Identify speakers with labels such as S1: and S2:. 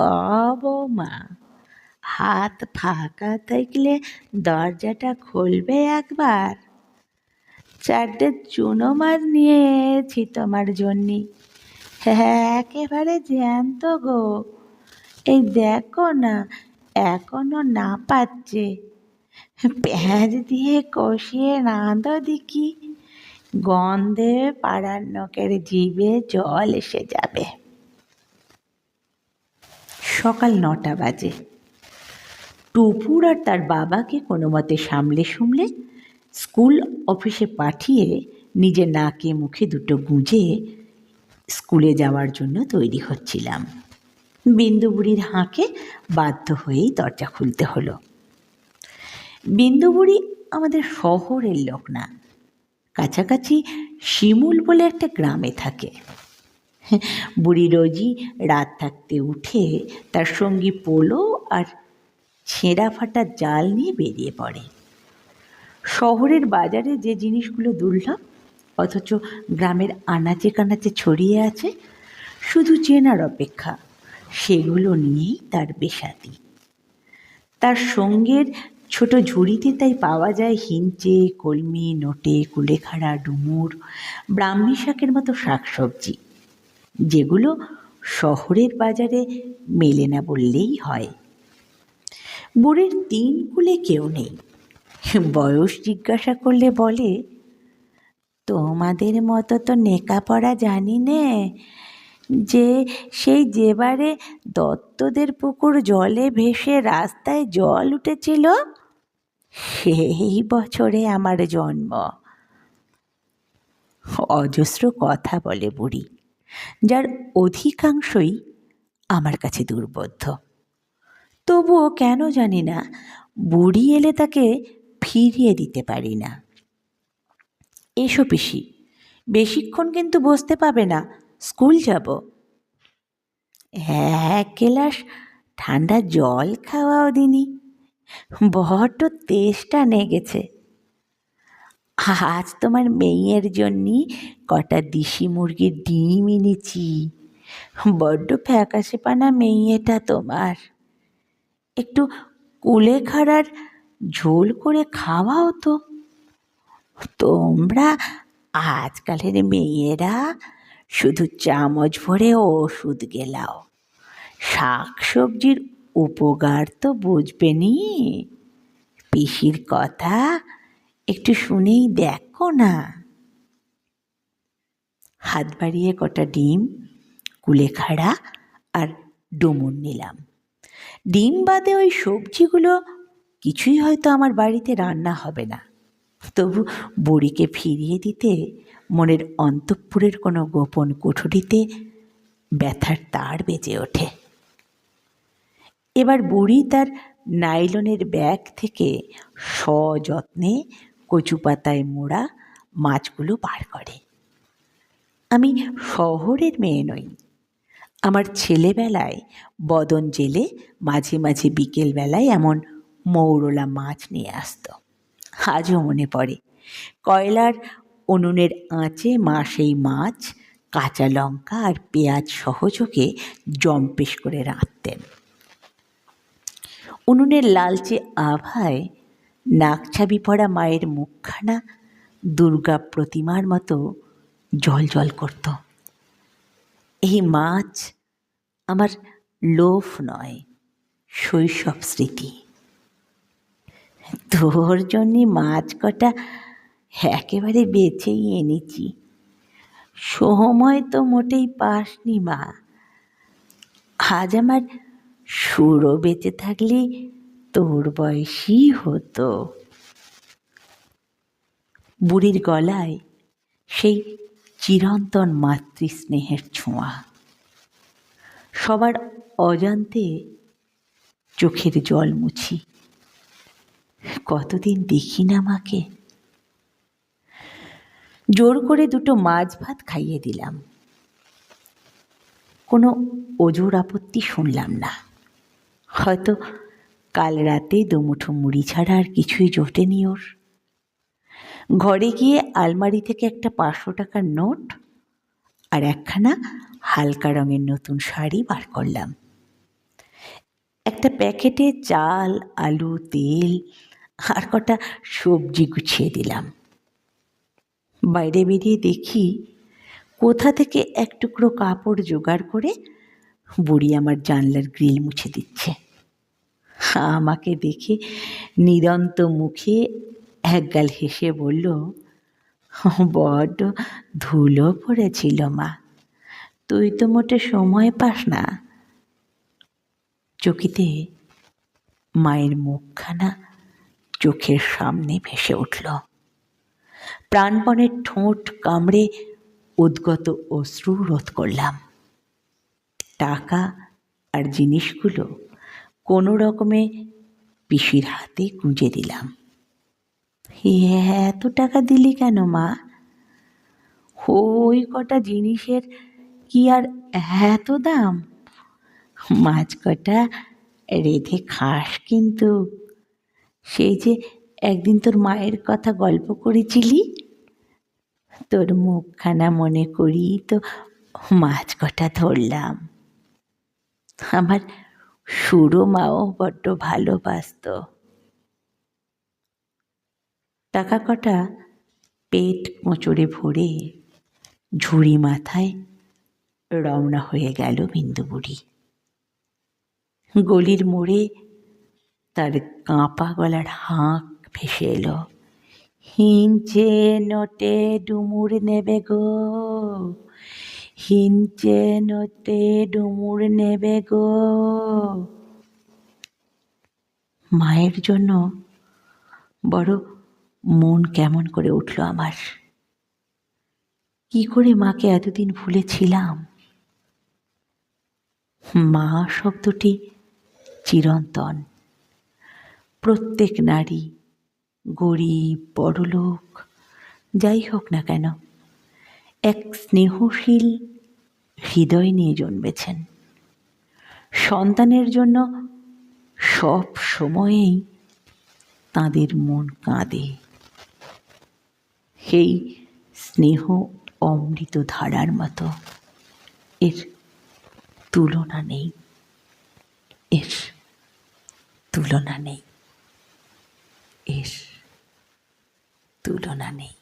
S1: ও বৌমা হাত ফাঁকা থাকলে দরজাটা খুলবে একবার। চারটে চুনো মাছ নিয়ে এসেছি তোমার জন্যে। হ্যাঁ একেবারে জ্যান্ত গো। এই দেখো না, এখনও না পাচ্ছে। পেঁয়াজ দিয়ে কষিয়ে রাঁধো দেখি। গন্ধে পাড়ার লোকের জিভে জল এসে যাবে। সকাল নটা বাজে। টুপুর আর তার বাবাকে কোনো মতে সামলে সুমলে স্কুল অফিসে পাঠিয়ে নিজের নাকে মুখে দুটো গুঁজে স্কুলে যাওয়ার জন্য তৈরি হচ্ছিলাম। বিন্দু বুড়ির হাঁকে বাধ্য হয়েই দরজা খুলতে হলো। বিন্দু বুড়ি আমাদের শহরের লোক না। কাছাকাছি শিমুল বলে একটা গ্রামে থাকে। বুড়ি রোজই রাত থাকতে উঠে তার সঙ্গী পোলো আর ছেঁড়া ফাটা জাল নিয়ে বেরিয়ে পড়ে। শহরের বাজারে যে জিনিসগুলো দুর্লভ, অথচ গ্রামের আনাচে কানাচে ছড়িয়ে আছে, শুধু চেনার অপেক্ষা, সেগুলো নিয়েই তার বেসাতি তার সঙ্গের ছোট ঝুড়িতে তাই পাওয়া যায় হিঞ্চে, কলমি, নোটে, কুলেখাড়া, ডুমুর, ব্রাহ্মী শাকের মতো শাকসবজি। যেগুলো শহরের বাজারে মেলে না বললেই হয়। বুড়ির তিন কুলে কেউ নেই। বয়স জিজ্ঞাসা করলে বলে, তোমাদের মতো তো নেকা পড়া জানি নে, যে সেই যেবারে দত্তদের পুকুর জলে ভেসে রাস্তায় জল উঠেছিল, সেই বছরে আমার জন্ম। অজস্র কথা বলে বুড়ি। যার অধিকাংশই আমার কাছে দুর্বোধ্য। তবুও কেন জানি না, বুড়ি এলে তাকে ফিরিয়ে দিতে পারি না। এসো পিসি, বেশিক্ষণ কিন্তু বসতে পাবে না, স্কুল যাব। এক গেলাস ঠান্ডা জল খাওয়াও দিনি, বড্ড তেষ্টা নেগেছে। আজ তোমার মেয়ের জন্যে কটা দিশি মুরগির ডিম এনেছি। বড্ড ফ্যাকাশে পানা মেয়েটা তোমার। একটু কুলেখাড়ার ঝোল করে খাওয়াও তো। তোমরা আজকালের মেয়েরা শুধু চামচ ভরে ওষুধ গেলাও। শাক সবজির উপকার তো বুঝবে নি? পিসির কথা একটু শুনেই দেখো না। হাত বাড়িয়ে কটা ডিম কুলেখাড়া আর ডুমুর নিলাম। ডিম বাদে ওই সবজিগুলো কিছুই হয়তো আমার বাড়িতে রান্না হবে না। তবু বুড়িকে ফিরিয়ে দিতে, মনের অন্তঃপুরের কোনো গোপন কুঠুরিতে ব্যথার তার বেজে ওঠে। এবার বুড়ি তার নাইলনের ব্যাগ থেকে সযত্নে কচু পাতায় মোড়া মাছগুলো বার করে। আমি শহরের মেয়ে নই। আমার ছেলেবেলায় বদন জেলে মাঝে মাঝে বিকেলবেলায় এমন মৌরলা মাছ নিয়ে আসতো। আজও মনে পড়ে। কয়লার উনুনের আঁচে মা সেই মাছ কাঁচা লঙ্কা আর পেঁয়াজ সহযোগে জম্পেশ করে রাঁধতেন। উনুনের লালচে আভায় নাকছাবি পড়া মায়ের মুখখানা দুর্গা প্রতিমার মতো জল জল করত। এই মাছ আমার লোভ নয়, শৈশব স্মৃতি। তোর জন্যে মাছ কটা একেবারে বেছেই এনেছি। সময় তো মোটেই পাসনি মা। আজ আমার সুরও বেঁচে থাকলে তোর বয়সী হতো। বুড়ির গলায় সেই চিরন্তন মাতৃস্নেহের ছোঁয়া। সবার অজান্তে চোখের জল মুছি। কতদিন দেখি না মাকে। জোর করে দুটো মাছ ভাত খাইয়ে দিলাম। কোনো ওজোর আপত্তি শুনলাম না। হয়তো কাল রাতে দুমুঠো মুড়ি ছাড়া আর কিছুই জোটেনি ওর। ঘরে গিয়ে আলমারি থেকে একটা পাঁচশো টাকার নোট আর একখানা হালকা রঙের নতুন শাড়ি বার করলাম। একটা প্যাকেটে চাল, আলু, তেল আর কটা সবজি গুছিয়ে দিলাম। বাইরে বেরিয়ে দেখি কোথা থেকে এক টুকরো কাপড় জোগাড় করে বুড়ি আমার জানলার গ্রিল মুছে দিচ্ছে। আমাকে দেখে নিরন্ত মুখে একগাল হেসে বলল, বড্ড ধুলো পড়েছিল মা, তুই তো মোটে সময় পাস না। চকিতে মায়ের মুখখানা চোখের সামনে ভেসে উঠল। প্রাণপণের ঠোঁট কামড়ে উদ্গত অশ্রু রোধ করলাম। টাকা আর জিনিসগুলো কোনো রকমে পিসির হাতে গুঁজে দিলাম। এত টাকা দিলি কেন মা? ওই কটা জিনিসের কি আর এত দাম? মাছ কটা রেধে খাস কিন্তু। সেই যে একদিন তোর মায়ের কথা গল্প করেছিলি? তোর মুখখানা মনে করি তো মাছ কটা ধরলাম। আমার সুরো মাও বড্ড ভালোবাসত। টাকা কটা পেট মোচড়ে ভরে ঝুড়ি মাথায় রওনা হয়ে গেল বিন্দু বুড়ি গলির মোড়ে তার কাঁপা গলার হাঁক ভেসে এলো। হিঞ্চে নোটে ডুমুর নেবে গো। হিঞ্চে নোটে ডুমুর নেবে গো। মায়ের জন্য বড় মন কেমন করে উঠল আমার। কি করে মাকে এতদিন ভুলেছিলাম? মা শব্দটি চিরন্তন। প্রত্যেক নারী, গরিব, বড়লোক, যাই হোক না কেন এক স্নেহশীল হৃদয় নিয়ে জন্মেছেন। সন্তানের জন্য সব সময়েই তাদের মন কাঁদে। সেই স্নেহ অমৃত ধারার মতো এর তুলনা নেই। এর তুলনা নেই। এর তুলনা নেই।